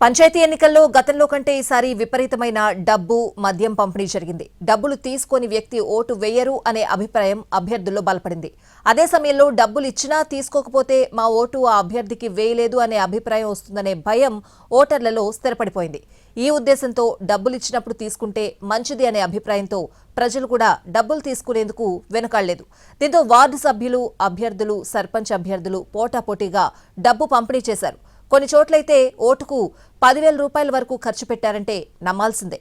పంచాయతీ ఎన్నికల్లో గతంలో కంటే ఈసారి విపరీతమైన డబ్బు మద్యం పంపిణీ జరిగింది. డబ్బులు తీసుకొని వ్యక్తి ఓటు వేయరు అనే అభిప్రాయం అభ్యర్థుల్లో బలపడింది. అదే సమయంలో డబ్బులు ఇచ్చినా తీసుకోకపోతే మా ఓటు ఆ అభ్యర్థికి వేయలేదు అనే అభిప్రాయం వస్తుందనే భయం ఓటర్లలో స్థిరపడిపోయింది. ఈ ఉద్దేశంతో డబ్బులు ఇచ్చినప్పుడు తీసుకుంటే మంచిది అనే అభిప్రాయంతో ప్రజలు కూడా డబ్బులు తీసుకునేందుకు వెనకాడలేదు. దీంతో వార్డు సభ్యులు అభ్యర్థులు సర్పంచ్ అభ్యర్థులు పోటాపోటీగా డబ్బు పంపిణీ చేశారు. కొన్ని చోట్లయితే ఓటుకు పదివేల రూపాయల వరకు ఖర్చు పెట్టారంటే నమ్మాల్సిందే.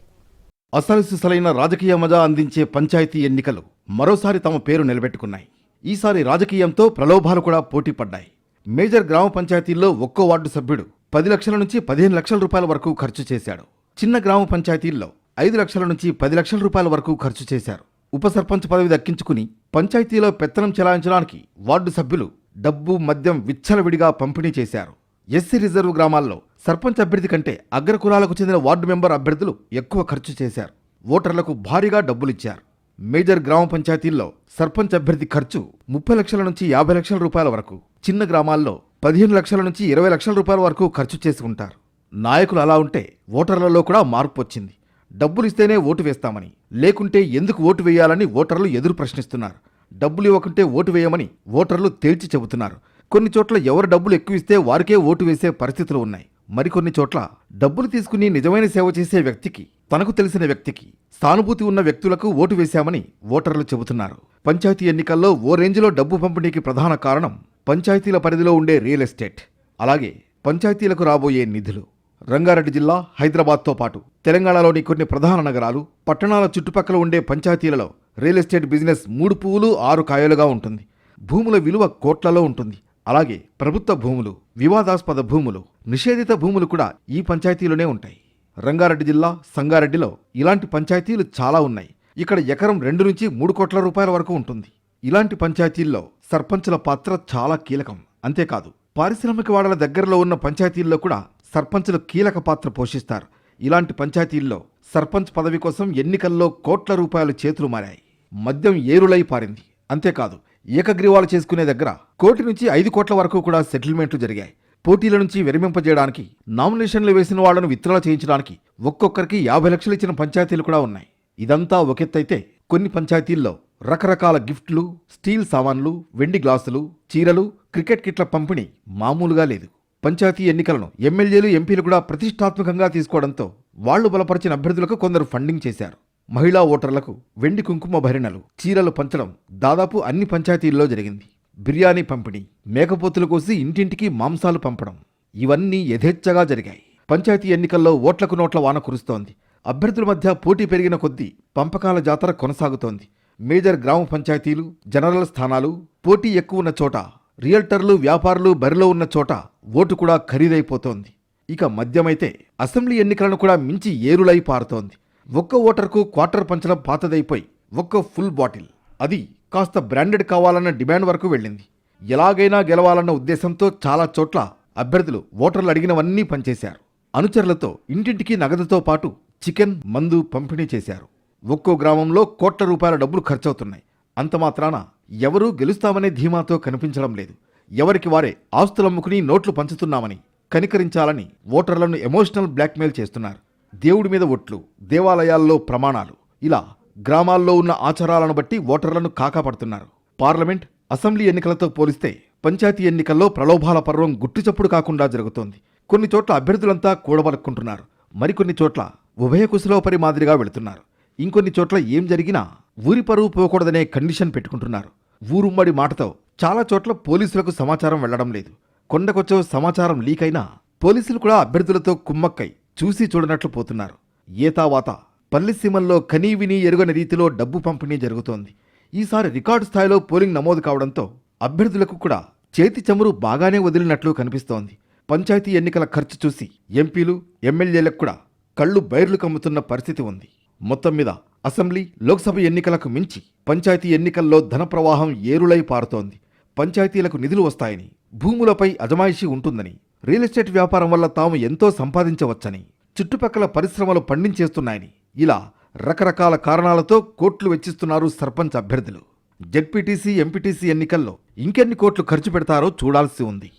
అసలు రాజకీయ మజా అందించే పంచాయతీ ఎన్నికలు మరోసారి తమ పేరు నిలబెట్టుకున్నాయి. ఈసారి రాజకీయంతో ప్రలోభాలు కూడా పోటీ పడ్డాయి. మేజర్ గ్రామ పంచాయతీల్లో ఒక్కో వార్డు సభ్యుడు పది లక్షల నుంచి పదిహేను లక్షల రూపాయల వరకు ఖర్చు చేశాడు. చిన్న గ్రామ పంచాయతీల్లో ఐదు లక్షల నుంచి పది లక్షల రూపాయల వరకు ఖర్చు చేశారు. ఉప సర్పంచ్ పదవి దక్కించుకుని పంచాయతీలో పెత్తనం చెలాయించడానికి వార్డు సభ్యులు డబ్బు మద్యం విచ్చలవిడిగా పంపిణీ చేశారు. ఎస్సీ రిజర్వ్ గ్రామాల్లో సర్పంచ్ అభ్యర్థి కంటే అగ్రకులాలకు చెందిన వార్డు మెంబర్ అభ్యర్థులు ఎక్కువ ఖర్చు చేశారు. ఓటర్లకు భారీగా డబ్బులిచ్చారు. మేజర్ గ్రామ పంచాయతీల్లో సర్పంచ్ అభ్యర్థి ఖర్చు ముప్పై లక్షల నుంచి యాభై లక్షల రూపాయల వరకు చిన్న గ్రామాల్లో పదిహేను లక్షల నుంచి ఇరవై లక్షల రూపాయల వరకు ఖర్చు చేసి ఉంటారు. నాయకులు అలా ఉంటే ఓటర్లలో కూడా మార్పు వచ్చింది. డబ్బులు ఇస్తేనే ఓటు వేస్తామని లేకుంటే ఎందుకు ఓటు వేయాలని ఓటర్లు ఎదురు ప్రశ్నిస్తున్నారు. డబ్బులు ఇవ్వకుంటే ఓటు వేయమని ఓటర్లు తేల్చి చెబుతున్నారు. కొన్ని చోట్ల ఎవరు డబ్బులు ఎక్కువ ఇస్తే వారికే ఓటు వేసే పరిస్థితులు ఉన్నాయి. మరికొన్ని చోట్ల డబ్బులు తీసుకుని నిజమైన సేవ చేసే వ్యక్తికి తనకు తెలిసిన వ్యక్తికి సానుభూతి ఉన్న వ్యక్తులకు ఓటు వేశామని ఓటర్లు చెబుతున్నారు. పంచాయతీ ఎన్నికల్లో ఓ రేంజ్లో డబ్బు పంపిణీకి ప్రధాన కారణం పంచాయతీల పరిధిలో ఉండే రియల్ ఎస్టేట్ అలాగే పంచాయతీలకు రాబోయే నిధులు. రంగారెడ్డి జిల్లా హైదరాబాద్తో పాటు తెలంగాణలోని కొన్ని ప్రధాన నగరాలు పట్టణాల చుట్టుపక్కల ఉండే పంచాయతీలలో రియల్ ఎస్టేట్ బిజినెస్ మూడు పువ్వులు ఆరు కాయలుగా ఉంటుంది. భూముల విలువ కోట్లలో ఉంటుంది. అలాగే ప్రభుత్వ భూములు వివాదాస్పద భూములు నిషేధిత భూములు కూడా ఈ పంచాయతీలోనే ఉంటాయి. రంగారెడ్డి జిల్లా సంగారెడ్డిలో ఇలాంటి పంచాయతీలు చాలా ఉన్నాయి. ఇక్కడ ఎకరం రెండు నుంచి మూడు కోట్ల రూపాయల వరకు ఉంటుంది. ఇలాంటి పంచాయతీల్లో సర్పంచుల పాత్ర చాలా కీలకం. అంతేకాదు పారిశ్రామిక వాడల దగ్గరలో ఉన్న పంచాయతీల్లో కూడా సర్పంచులు కీలక పాత్ర పోషిస్తారు. ఇలాంటి పంచాయతీల్లో సర్పంచ్ పదవి కోసం ఎన్నికల్లో కోట్ల రూపాయలు చేతులు మారాయి. మద్యం ఏరులై పారింది. అంతేకాదు ఏకగ్రీవాలు చేసుకునే దగ్గర కోటి నుంచి ఐదు కోట్ల వరకు కూడా సెటిల్మెంట్లు జరిగాయి. పోటీల నుంచి విరమింపజేయడానికి నామినేషన్లు వేసిన వాళ్ళను విత్డ్రా చేయించడానికి ఒక్కొక్కరికి యాభై లక్షలు ఇచ్చిన పంచాయతీలు కూడా ఉన్నాయి. ఇదంతా ఒకెత్తైతే కొన్ని పంచాయతీల్లో రకరకాల గిఫ్ట్లు స్టీల్ సామాన్లు వెండి గ్లాసులు చీరలు క్రికెట్ కిట్ల పంపిణీ మామూలుగా లేదు. పంచాయతీ ఎన్నికలను ఎమ్మెల్యేలు ఎంపీలు కూడా ప్రతిష్టాత్మకంగా తీసుకోవడంతో వాళ్ళు బలపరిచిన అభ్యర్థులకు కొందరు ఫండింగ్ చేశారు. మహిళా ఓటర్లకు వెండి కుంకుమ భరిణలు చీరలు పంచడం దాదాపు అన్ని పంచాయతీల్లో జరిగింది. బిర్యానీ పంపిణీ మేకపోతులు కోసి ఇంటింటికి మాంసాలు పంపడం ఇవన్నీ యథేచ్ఛగా జరిగాయి. పంచాయతీ ఎన్నికల్లో ఓట్లకు నోట్ల వాన కురుస్తోంది. అభ్యర్థుల మధ్య పోటీ పెరిగిన కొద్దీ పంపకాల జాతర కొనసాగుతోంది. మేజర్ గ్రామ పంచాయతీలు జనరల్ స్థానాలు పోటీ ఎక్కువ ఉన్న చోట రియల్టర్లు వ్యాపారులు బరిలో ఉన్న చోట ఓటు కూడా ఖరీదైపోతోంది. ఇక మద్యమైతే అసెంబ్లీ ఎన్నికలను కూడా మించి ఏరులై పారుతోంది. ఒక్క ఓటర్కు క్వార్టర్ పంచడం పాతదైపోయి ఒక్క ఫుల్ బాటిల్. అది కాస్త బ్రాండెడ్ కావాలన్న డిమాండ్ వరకు వెళ్ళింది. ఎలాగైనా గెలవాలన్న ఉద్దేశంతో చాలా చోట్ల అభ్యర్థులు ఓటర్లు అడిగినవన్నీ పనిచేశారు. అనుచరులతో ఇంటింటికి నగదుతో పాటు చికెన్ మందు పంపిణీ చేశారు. ఒక్కో గ్రామంలో కోట్ల రూపాయల డబ్బులు ఖర్చవుతున్నాయి. అంత మాత్రాన ఎవరూ గెలుస్తామనే ధీమాతో కనిపించడం లేదు. ఎవరికి వారే ఆస్తులమ్ముకుని నోట్లు పంచుతున్నామని కనికరించాలని ఓటర్లను ఎమోషనల్ బ్లాక్మెయిల్ చేస్తున్నారు. దేవుడి మీద ఒట్లు దేవాలయాల్లో ప్రమాణాలు. ఇలా గ్రామాల్లో ఉన్న ఆచారాలను బట్టి ఓటర్లను కాకాపడుతున్నారు. పార్లమెంట్ అసెంబ్లీ ఎన్నికలతో పోలిస్తే పంచాయతీ ఎన్నికల్లో ప్రలోభాల పర్వం గుట్టుచప్పుడు కాకుండా జరుగుతోంది. కొన్ని చోట్ల అభ్యర్థులంతా కూడబలుక్కుంటున్నారు మరికొన్ని చోట్ల ఉభయ కుశలోపరి మాదిరిగా వెళుతున్నారు. ఇంకొన్ని చోట్ల ఏం జరిగినా ఊరి పరువు పోకూడదనే కండిషన్ పెట్టుకుంటున్నారు. ఊరుమ్మడి మాటతో చాలా చోట్ల పోలీసులకు సమాచారం వెళ్ళడం లేదు. కొండకొచ్చో సమాచారం లీక్ అయినా పోలీసులు కూడా అభ్యర్థులతో కుమ్మక్కై చూసి చూడనట్లు పోతున్నారు. ఏతావాత పల్లెసీమల్లో కనీవిని ఎరుగని రీతిలో డబ్బు పంపిణీ జరుగుతోంది. ఈసారి రికార్డు స్థాయిలో పోలింగ్ నమోదు కావడంతో అభ్యర్థులకు కూడా చేతి చమురు బాగానే వదిలినట్లు కనిపిస్తోంది. పంచాయతీ ఎన్నికల ఖర్చు చూసి ఎంపీలు ఎమ్మెల్యేలకు కూడా కళ్ళు బైర్లు కమ్ముతున్న పరిస్థితి ఉంది. మొత్తం మీద అసెంబ్లీ లోక్సభ ఎన్నికలకు మించి పంచాయతీ ఎన్నికల్లో ధన ప్రవాహం ఏరులై పారుతోంది. పంచాయతీలకు నిధులు వస్తాయని భూములపై అజమాయిషీ ఉంటుందని రియల్ ఎస్టేట్ వ్యాపారం వల్ల తాము ఎంతో సంపాదించవచ్చని చుట్టుపక్కల పరిశ్రమలు పండించేస్తున్నాయని. ఇలా రకరకాల కారణాలతో కోట్లు వెచ్చిస్తున్నారు సర్పంచ్ అభ్యర్థులు. జెడ్పీటీసీ ఎంపీటీసీ ఎన్నికల్లో ఇంకెన్ని కోట్లు ఖర్చు పెడతారో చూడాల్సి ఉంది.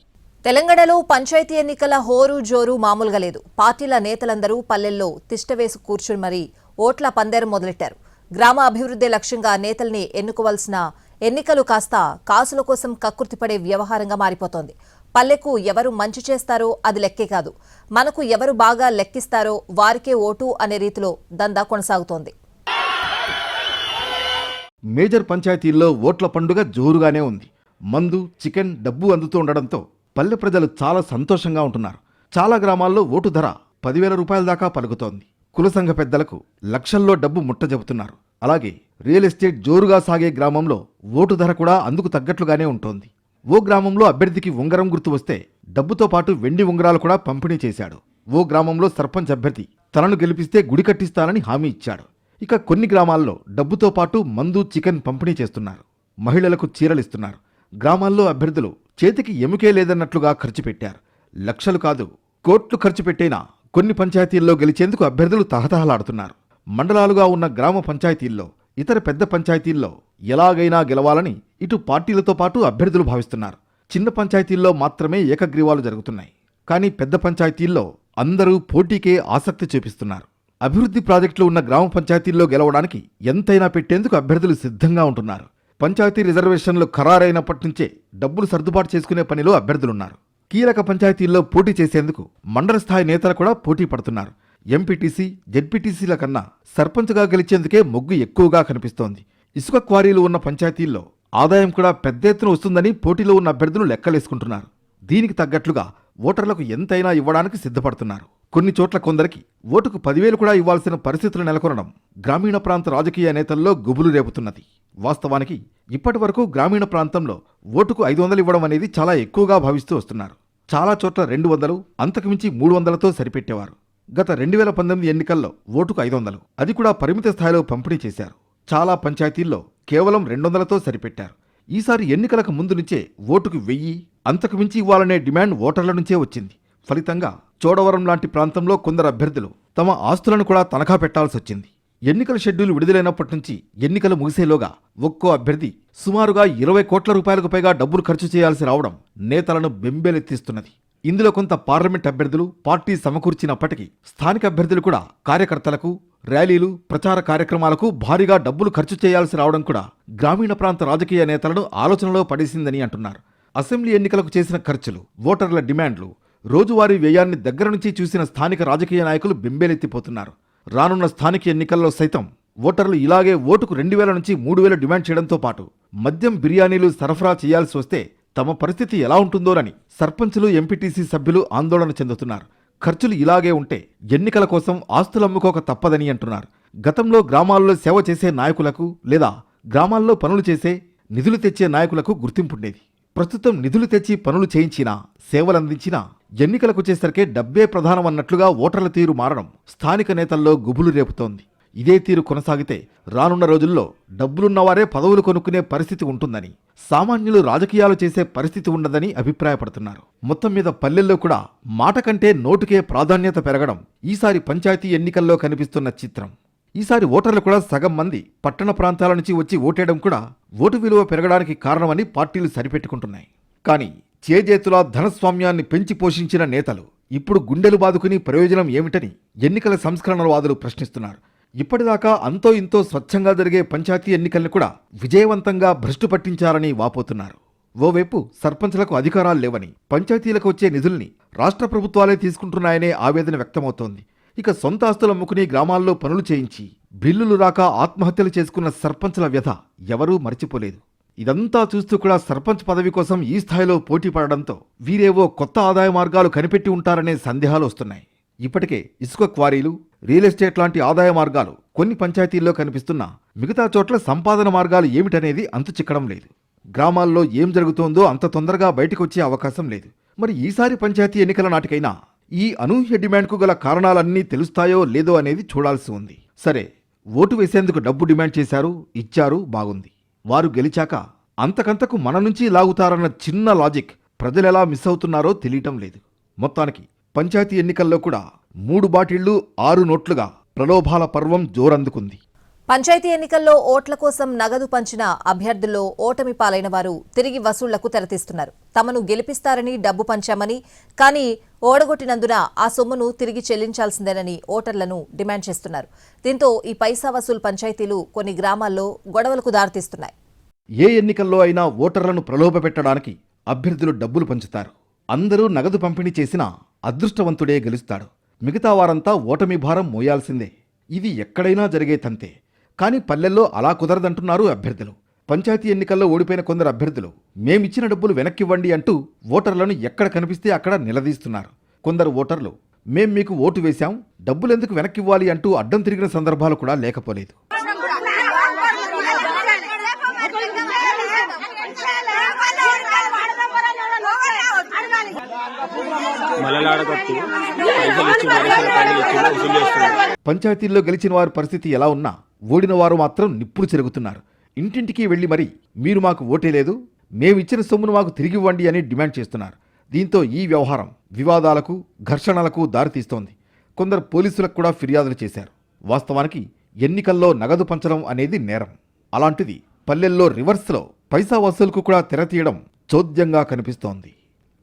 తెలంగాణలో పంచాయతీ ఎన్నికల హోరు జోరు మామూలుగా లేదు. పార్టీల నేతలందరూ పల్లెల్లో తిష్టవేసి కూర్చుని మరీ ఓట్ల పందేరు మొదలెట్టారు. గ్రామ అభివృద్ధి లక్ష్యంగా నేతల్ని ఎన్నుకోవాల్సిన ఎన్నికలు కాస్త కాసుల కోసం కక్కుర్తిపడే వ్యవహారంగా మారిపోతోంది. పల్లెకు ఎవరు మంచి చేస్తారో అది లెక్కే కాదు. మనకు ఎవరు బాగా లెక్కిస్తారో వారికే ఓటు అనే రీతిలో దందా కొనసాగుతోంది. మేజర్ పంచాయతీల్లో ఓట్ల పండుగ జోరుగానే ఉంది. మందు చికెన్ డబ్బు అందుతూ ఉండడంతో పల్లె ప్రజలు చాలా సంతోషంగా ఉంటున్నారు. చాలా గ్రామాల్లో ఓటు ధర పదివేల రూపాయల దాకా పలుకుతోంది. కుల సంఘ పెద్దలకు లక్షల్లో డబ్బు ముట్ట చెబుతున్నారు అలాగే రియల్ ఎస్టేట్ జోరుగా సాగే గ్రామంలో ఓటు ధర కూడా అందుకు తగ్గట్లుగానే ఉంటోంది. ఓ గ్రామంలో అభ్యర్థికి ఉంగరం గుర్తు వస్తే డబ్బుతో పాటు వెండి ఉంగరాలు కూడా పంపిణీ చేశాడు. ఓ గ్రామంలో సర్పంచ్ అభ్యర్థి తనను గెలిపిస్తే గుడి కట్టిస్తానని హామీ ఇచ్చాడు. ఇక కొన్ని గ్రామాల్లో డబ్బుతో పాటు మందు చికెన్ పంపిణీ చేస్తున్నారు. మహిళలకు చీరలిస్తున్నారు. గ్రామాల్లో అభ్యర్థులు చేతికి ఎముకే లేదన్నట్లుగా ఖర్చు పెట్టారు. లక్షలు కాదు కోట్లు ఖర్చు పెట్టైనా కొన్ని పంచాయతీల్లో గెలిచేందుకు అభ్యర్థులు తహతహలాడుతున్నారు. మండలాలుగా ఉన్న గ్రామ పంచాయతీల్లో ఇతర పెద్ద పంచాయతీల్లో ఎలాగైనా గెలవాలని ఇటు పార్టీలతో పాటు అభ్యర్థులు భావిస్తున్నారు. చిన్న పంచాయతీల్లో మాత్రమే ఏకగ్రీవాలు జరుగుతున్నాయి. కానీ పెద్ద పంచాయతీల్లో అందరూ పోటీకే ఆసక్తి చూపిస్తున్నారు. అభివృద్ధి ప్రాజెక్టులు ఉన్న గ్రామ పంచాయతీల్లో గెలవడానికి ఎంతైనా పెట్టేందుకు అభ్యర్థులు సిద్ధంగా ఉంటున్నారు. పంచాయతీ రిజర్వేషన్లు ఖరారైనప్పటి నుంచే డబ్బులు సర్దుబాటు చేసుకునే పనిలో అభ్యర్థులున్నారు. కీలక పంచాయతీల్లో పోటీ చేసేందుకు మండల స్థాయి నేతలు కూడా పోటీ పడుతున్నారు. ఎంపీటీసీ జెడ్పీటీసీల కన్నా సర్పంచ్గా గెలిచేందుకే మొగ్గు ఎక్కువగా కనిపిస్తోంది. ఇసుక క్వారీలు ఉన్న పంచాయతీల్లో ఆదాయం కూడా పెద్ద ఎత్తున వస్తుందని పోటీలో ఉన్న అభ్యర్థులు లెక్కలేసుకుంటున్నారు. దీనికి తగ్గట్లుగా ఓటర్లకు ఎంతైనా ఇవ్వడానికి సిద్ధపడుతున్నారు. కొన్ని చోట్ల కొందరికి ఓటుకు పదివేలు కూడా ఇవ్వాల్సిన పరిస్థితులు నెలకొనడం గ్రామీణ ప్రాంత రాజకీయ నేతల్లో గుబులు రేపుతున్నది. వాస్తవానికి ఇప్పటి వరకు గ్రామీణ ప్రాంతంలో ఓటుకు ఐదు వందలు ఇవ్వడం అనేది చాలా ఎక్కువగా భావిస్తూ వస్తున్నారు. చాలా చోట్ల రెండు వందలు అంతకుమించి మూడు వందలతో సరిపెట్టేవారు. గత రెండు వేల పంతొమ్మిది ఎన్నికల్లో ఓటుకు ఐదు వందలు. అది కూడా పరిమిత స్థాయిలో పంపిణీ చేశారు. చాలా పంచాయతీల్లో కేవలం రెండు వందలతో సరిపెట్టారు. ఈసారి ఎన్నికలకు ముందు నుంచే ఓటుకు వెయ్యి అంతకు మించి ఇవ్వాలనే డిమాండ్ ఓటర్ల నుంచే వచ్చింది. ఫలితంగా చోడవరం లాంటి ప్రాంతంలో కొందరు అభ్యర్థులు తమ ఆస్తులను కూడా తనఖా పెట్టాల్సి వచ్చింది. ఎన్నికల షెడ్యూల్ విడుదలైనప్పటి నుంచి ఎన్నికలు ముగిసేలోగా ఒక్కో అభ్యర్థి సుమారుగా ఇరవై కోట్ల రూపాయలకు పైగా డబ్బులు ఖర్చు చేయాల్సి రావడం నేతలను బెంబేలెత్తిస్తున్నది. ఇందులో కొంత పార్లమెంట్ అభ్యర్థులు పార్టీ సమకూర్చినప్పటికీ స్థానిక అభ్యర్థులు కూడా కార్యకర్తలకు ర్యాలీలు ప్రచార కార్యక్రమాలకు భారీగా డబ్బులు ఖర్చు చేయాల్సి రావడం కూడా గ్రామీణ ప్రాంత రాజకీయ నేతలను ఆలోచనలో పడేసిందని అంటున్నారు. అసెంబ్లీ ఎన్నికలకు చేసిన ఖర్చులు ఓటర్ల డిమాండ్లు రోజువారీ వ్యయాన్ని దగ్గర నుంచి చూసిన స్థానిక రాజకీయ నాయకులు బెంబేలెత్తిపోతున్నారు. రానున్న స్థానిక ఎన్నికల్లో సైతం ఓటర్లు ఇలాగే ఓటుకు రెండు వేల నుంచి మూడు వేల డిమాండ్ చేయడంతో పాటు మద్యం బిర్యానీలు సరఫరా చేయాల్సి వస్తే తమ పరిస్థితి ఎలా ఉంటుందోనని సర్పంచులు ఎంపీటీసీ సభ్యులు ఆందోళన చెందుతున్నారు. ఖర్చులు ఇలాగే ఉంటే ఎన్నికల కోసం ఆస్తులమ్ముకోక తప్పదని అంటున్నారు. గతంలో గ్రామాల్లో సేవ చేసే నాయకులకు లేదా గ్రామాల్లో పనులు చేసే నిధులు తెచ్చే నాయకులకు గుర్తింపుండేది. ప్రస్తుతం నిధులు తెచ్చి పనులు చేయించినా సేవలందించినా ఎన్నికలకు వచ్చేసరికే డబ్బే ప్రధానమన్నట్లుగా ఓటర్ల తీరు మారడం స్థానిక నేతల్లో గుబులు రేపుతోంది. ఇదే తీరు కొనసాగితే రానున్న రోజుల్లో డబ్బులున్నవారే పదవులు కొనుక్కునే పరిస్థితి ఉంటుందని సామాన్యులు రాజకీయాలు చేసే పరిస్థితి ఉండదని అభిప్రాయపడుతున్నారు. మొత్తం మీద పల్లెల్లో కూడా మాట కంటే నోటుకే ప్రాధాన్యత పెరగడం ఈసారి పంచాయతీ ఎన్నికల్లో కనిపిస్తున్న చిత్రం. ఈసారి ఓటర్లు కూడా సగం మంది పట్టణ ప్రాంతాల నుంచి వచ్చి ఓటేయడం కూడా ఓటు విలువ పెరగడానికి కారణమని పార్టీలు సరిపెట్టుకుంటున్నాయి. కానీ చేజేతులా ధనస్వామ్యాన్ని పెంచి పోషించిన నేతలు ఇప్పుడు గుండెలు బాదుకుని ప్రయోజనం ఏమిటని ఎన్నికల సంస్కరణవాదులు ప్రశ్నిస్తున్నారు. ఇప్పటిదాకా అంతో ఇంతో స్వచ్ఛంగా జరిగే పంచాయతీ ఎన్నికల్ని కూడా విజయవంతంగా భ్రష్టు పట్టించారని వాపోతున్నారు. ఓవైపు సర్పంచ్లకు అధికారాలు లేవని పంచాయతీలకు వచ్చే నిధుల్ని రాష్ట్ర ప్రభుత్వాలే తీసుకుంటున్నాయనే ఆవేదన వ్యక్తమవుతోంది. ఇక సొంత ఆస్తుల ముక్కుని గ్రామాల్లో పనులు చేయించి బిల్లులు రాక ఆత్మహత్యలు చేసుకున్న సర్పంచ్ల వ్యధ ఎవరూ మర్చిపోలేదు. ఇదంతా చూస్తూ కూడా సర్పంచ్ పదవి కోసం ఈ స్థాయిలో పోటీ పడడంతో వీరేవో కొత్త ఆదాయ మార్గాలు కనిపెట్టి ఉంటారనే సందేహాలు వస్తున్నాయి. ఇప్పటికే ఇసుక క్వారీలు రియల్ ఎస్టేట్ లాంటి ఆదాయ మార్గాలు కొన్ని పంచాయతీల్లో కనిపిస్తున్నా మిగతా చోట్ల సంపాదన మార్గాలు ఏమిటనేది అంతు చిక్కడం లేదు. గ్రామాల్లో ఏం జరుగుతోందో అంత తొందరగా బయటకు వచ్చే అవకాశం లేదు. మరి ఈసారి పంచాయతీ ఎన్నికల నాటికైనా ఈ అనూహ్య డిమాండ్కు గల కారణాలన్నీ తెలుస్తాయో లేదో అనేది చూడాల్సి ఉంది. సరే ఓటు వేసేందుకు డబ్బు డిమాండ్ చేశారు ఇచ్చారు బాగుంది. వారు గెలిచాక అంతకంతకు మన నుంచి లాగుతారన్న చిన్న లాజిక్ ప్రజలెలా మిస్ అవుతున్నారో తెలియటం లేదు. మొత్తానికి పంచాయతీ ఎన్నికల్లో కూడా మూడు బాటిళ్ళు ఆరు నోట్లుగా ప్రలోభాల పర్వం జోరందుకుంది. పంచాయతీ ఎన్నికల్లో ఓట్ల కోసం నగదు పంచిన అభ్యర్థుల్లో ఓటమి పాలైన వారు తిరిగి వసూళ్ళకు తెరతీస్తున్నారు. తమను గెలిపిస్తారని డబ్బు పంచామని కానీ ఓడగొట్టినందున ఆ సొమ్మును తిరిగి చెల్లించాల్సిందేనని ఓటర్లను డిమాండ్ చేస్తున్నారు. దీంతో ఈ పైసా వసూలు పంచాయతీలు కొన్ని గ్రామాల్లో గొడవలకు దారితీస్తున్నాయి. ఏ ఎన్నికల్లో అయినా ఓటర్లను ప్రలోభపెట్టడానికి అభ్యర్థులు డబ్బులు పంచుతారు. అందరూ నగదు పంపిణీ చేసినా అదృష్టవంతుడే గెలుస్తాడు. మిగతా వారంతా ఓటమి భారం మోయాల్సిందే. ఇది ఎక్కడైనా జరిగే తంతే. కానీ పల్లెల్లో అలా కుదరదంటున్నారు అభ్యర్థులు. పంచాయతీ ఎన్నికల్లో ఓడిపోయిన కొందరు అభ్యర్థులు మేమిచ్చిన డబ్బులు వెనక్కివ్వండి అంటూ ఓటర్లను ఎక్కడ కనిపిస్తే అక్కడ నిలదీస్తున్నారు. కొందరు ఓటర్లు మేం మీకు ఓటు వేశాం డబ్బులెందుకు వెనక్కివ్వాలి అంటూ అడ్డం తిరిగిన సందర్భాలు కూడా లేకపోలేదు. మల్లలాడ కట్టి పైసలు ఇచ్చి పైసలు పైసలు ఇచ్చి వసూలు చేస్తున్నారు పంచాయతీల్లో గెలిచిన వారి పరిస్థితి ఎలా ఉన్నా ఓడిన వారు మాత్రం నిప్పులు చెరుగుతున్నారు. ఇంటింటికి వెళ్ళి మరి మీరు మాకు ఓటే లేదు మేమిచ్చిన సొమ్మును మాకు తిరిగివ్వండి అని డిమాండ్ చేస్తున్నారు. దీంతో ఈ వ్యవహారం వివాదాలకు ఘర్షణలకు దారితీస్తోంది. కొందరు పోలీసులకు కూడా ఫిర్యాదులు చేశారు. వాస్తవానికి ఎన్నికల్లో నగదు పంచడం అనేది నేరం. అలాంటిది పల్లెల్లో రివర్స్లో పైసా వసూలుకు కూడా తెరతీయడం చోద్యంగా కనిపిస్తోంది.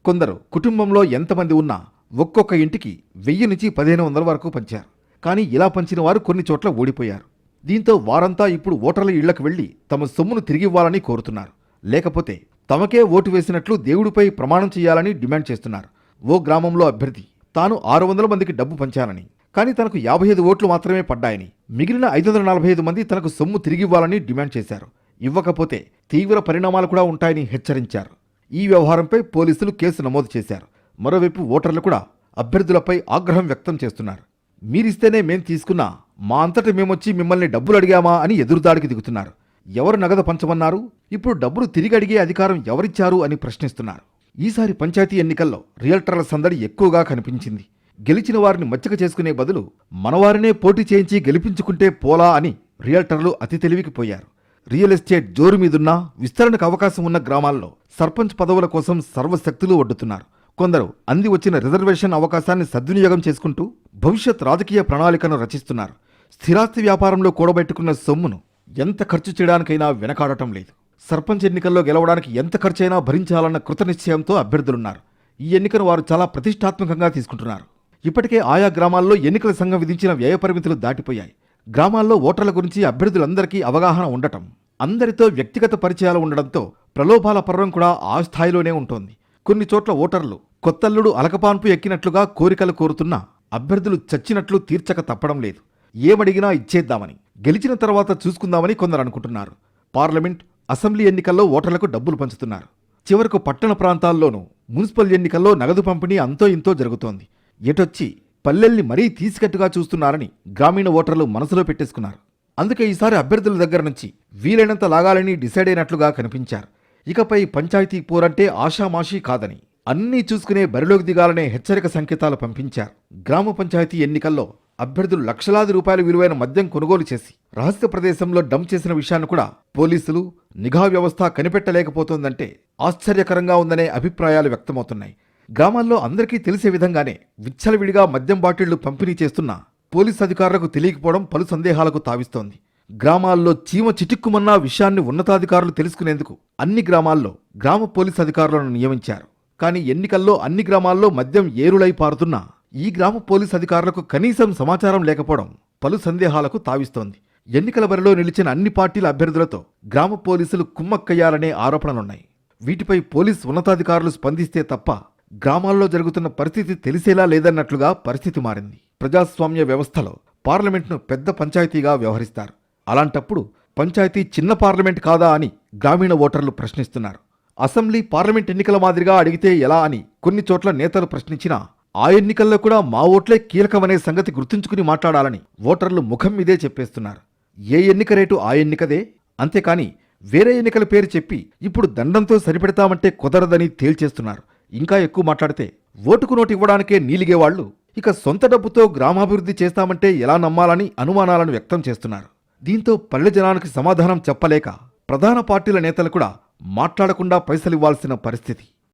కొందరు కుటుంబంలో ఎంతమంది ఉన్నా ఒక్కొక్క ఇంటికి వెయ్యి నుంచి పదిహేను వందల వరకు పంచారు. కానీ ఇలా పంచిన వారు కొన్ని చోట్ల ఓడిపోయారు. దీంతో వారంతా ఇప్పుడు ఓటర్ల ఇళ్ళకు వెళ్ళి తమ సొమ్మును తిరిగివ్వాలని కోరుతున్నారు. లేకపోతే తమకే ఓటు వేసినట్లు దేవుడిపై ప్రమాణం చేయాలని డిమాండ్ చేస్తున్నారు. ఓ గ్రామంలో అభ్యర్థి తాను ఆరు వందల మందికి డబ్బు పంచానని కానీ తనకు యాభై ఐదు ఓట్లు మాత్రమే పడ్డాయని మిగిలిన ఐదు వందల నలభై ఐదు మంది తనకు సొమ్ము తిరిగివ్వాలని డిమాండ్ చేశారు. ఇవ్వకపోతే తీవ్ర పరిణామాలు కూడా ఉంటాయని హెచ్చరించారు. ఈ వ్యవహారంపై పోలీసులు కేసు నమోదు చేశారు. మరోవైపు ఓటర్లు కూడా అభ్యర్థులపై ఆగ్రహం వ్యక్తం చేస్తున్నారు. మీరిస్తేనే మేం తీసుకున్నా మా అంతట మేమొచ్చి మిమ్మల్ని డబ్బులు అడిగామా అని ఎదురుదాడికి దిగుతున్నారు. ఎవరు నగదు పంచమన్నారు? ఇప్పుడు డబ్బులు తిరిగి అడిగే అధికారం ఎవరిచ్చారు అని ప్రశ్నిస్తున్నారు. ఈసారి పంచాయతీ ఎన్నికల్లో రియల్టర్ల సందడి ఎక్కువగా కనిపించింది. గెలిచిన వారిని మచ్చిక చేసుకునే బదులు మనవారినే పోటీ చేయించి గెలిపించుకుంటే పోలా అని రియల్టర్లు అతి తెలివికి పోయారు. రియల్ ఎస్టేట్ జోరు మీదున్నా విస్తరణకు అవకాశం ఉన్న గ్రామాల్లో సర్పంచ్ పదవుల కోసం సర్వశక్తులు ఒడ్డుతున్నారు. కొందరు అంది వచ్చిన రిజర్వేషన్ అవకాశాన్ని సద్వినియోగం చేసుకుంటూ భవిష్యత్ రాజకీయ ప్రణాళికను రచిస్తున్నారు. స్థిరాస్తి వ్యాపారంలో కూడబెట్టుకున్న సొమ్మును ఎంత ఖర్చు చేయడానికైనా వెనకాడటం లేదు. సర్పంచ్ ఎన్నికల్లో గెలవడానికి ఎంత ఖర్చైనా భరించాలన్న కృతనిశ్చయంతో అభ్యర్థులున్నారు. ఈ ఎన్నికను వారు చాలా ప్రతిష్టాత్మకంగా తీసుకుంటున్నారు. ఇప్పటికే ఆయా గ్రామాల్లో ఎన్నికల సంఘం విధించిన వ్యయ పరిమితులు దాటిపోయాయి. గ్రామాల్లో ఓటర్ల గురించి అభ్యర్థులందరికీ అవగాహన ఉండటం అందరితో వ్యక్తిగత పరిచయాలు ఉండడంతో ప్రలోభాల పర్వం కూడా ఆ స్థాయిలోనే ఉంటోంది. కొన్ని చోట్ల ఓటర్లు కొత్తల్లుడు అలకపాన్పు ఎక్కినట్లుగా కోరికలు కోరుతున్నా అభ్యర్థులు చచ్చినట్లు తీర్చక తప్పడం లేదు. ఏమడిగినా ఇచ్చేద్దామని గెలిచిన తర్వాత చూసుకుందామని కొందరు అనుకుంటున్నారు. పార్లమెంట్ అసెంబ్లీ ఎన్నికల్లో ఓటర్లకు డబ్బులు పంచుతున్నారు. చివరకు పట్టణ ప్రాంతాల్లోనూ మున్సిపల్ ఎన్నికల్లో నగదు పంపిణీ అంతో ఇంతో జరుగుతోంది. ఎటొచ్చి పల్లెల్ని మరీ తీసికట్టుగా చూస్తున్నారని గ్రామీణ ఓటర్లు మనసులో పెట్టేసుకున్నారు. అందుకే ఈసారి అభ్యర్థుల దగ్గర నుంచి వీలైనంత లాగాలని డిసైడ్ అయినట్లుగా కనిపించారు. ఇకపై పంచాయతీ పోరంటే ఆషామాషీ కాదని అన్నీ చూసుకునే బరిలోకి దిగాలనే హెచ్చరిక సంకేతాలు పంపించారు. గ్రామ పంచాయతీ ఎన్నికల్లో అభ్యర్థులు లక్షలాది రూపాయల విలువైన మద్యం కొనుగోలు చేసి రహస్య ప్రదేశంలో డంప్ చేసిన విషయాన్ని కూడా పోలీసులు నిఘా వ్యవస్థ కనిపెట్టలేకపోతోందంటే ఆశ్చర్యకరంగా ఉందనే అభిప్రాయాలు వ్యక్తమవుతున్నాయి. గ్రామాల్లో అందరికీ తెలిసే విధంగానే విచ్చలవిడిగా మద్యం బాటిళ్ళు పంపిణీ చేస్తున్న పోలీస్ అధికారులకు తెలియకపోవడం పలు సందేహాలకు తావిస్తోంది. గ్రామాల్లో చీమ చిటిక్కుమన్న విషయాన్ని ఉన్నతాధికారులు తెలుసుకునేందుకు అన్ని గ్రామాల్లో గ్రామ పోలీస్ అధికారులను నియమించారు. కానీ ఎన్నికల్లో అన్ని గ్రామాల్లో మద్యం ఏరులై పారుతున్నా ఈ గ్రామ పోలీస్ అధికారులకు కనీసం సమాచారం లేకపోవడం పలు సందేహాలకు తావిస్తోంది. ఎన్నికల బరిలో నిలిచిన అన్ని పార్టీల అభ్యర్థులతో గ్రామ పోలీసులు కుమ్మక్కయ్యాలనే ఆరోపణలున్నాయి. వీటిపై పోలీస్ ఉన్నతాధికారులు స్పందిస్తే తప్ప గ్రామాల్లో జరుగుతున్న పరిస్థితి తెలిసేలా లేదన్నట్లుగా పరిస్థితి మారింది. ప్రజాస్వామ్య వ్యవస్థలో పార్లమెంట్ను పెద్ద పంచాయతీగా వ్యవహరిస్తారు. అలాంటప్పుడు పంచాయతీ చిన్న పార్లమెంట్ కాదా అని గ్రామీణ ఓటర్లు ప్రశ్నిస్తున్నారు. అసెంబ్లీ పార్లమెంట్ ఎన్నికల మాదిరిగా అడిగితే ఎలా అని కొన్ని చోట్ల నేతలు ప్రశ్నించినా ఆ ఎన్నికల్లో కూడా మా ఓట్లే కీలకమనే సంగతి గుర్తుంచుకుని మాట్లాడాలని ఓటర్లు ముఖం మీదే చెప్పేస్తున్నారు. ఏ ఎన్నిక రేటు ఆ ఎన్నికదే? అంతేకాని వేరే ఎన్నికల పేరు చెప్పి ఇప్పుడు దండంతో సరిపెడతామంటే కుదరదని తేల్చేస్తున్నారు. ఇంకా ఎక్కువ మాట్లాడితే ఓటుకు నోటు ఇవ్వడానికే నీలిగేవాళ్ళు ఇక సొంత డబ్బుతో గ్రామాభివృద్ధి చేస్తామంటే ఎలా నమ్మాలని అనుమానాలను వ్యక్తం చేస్తున్నారు. దీంతో పల్లె జనానికి సమాధానం చెప్పలేక ప్రధాన పార్టీల నేతలు కూడా మాట్లాడకుండా పైసలివ్వాల్సిన పరిస్థితి.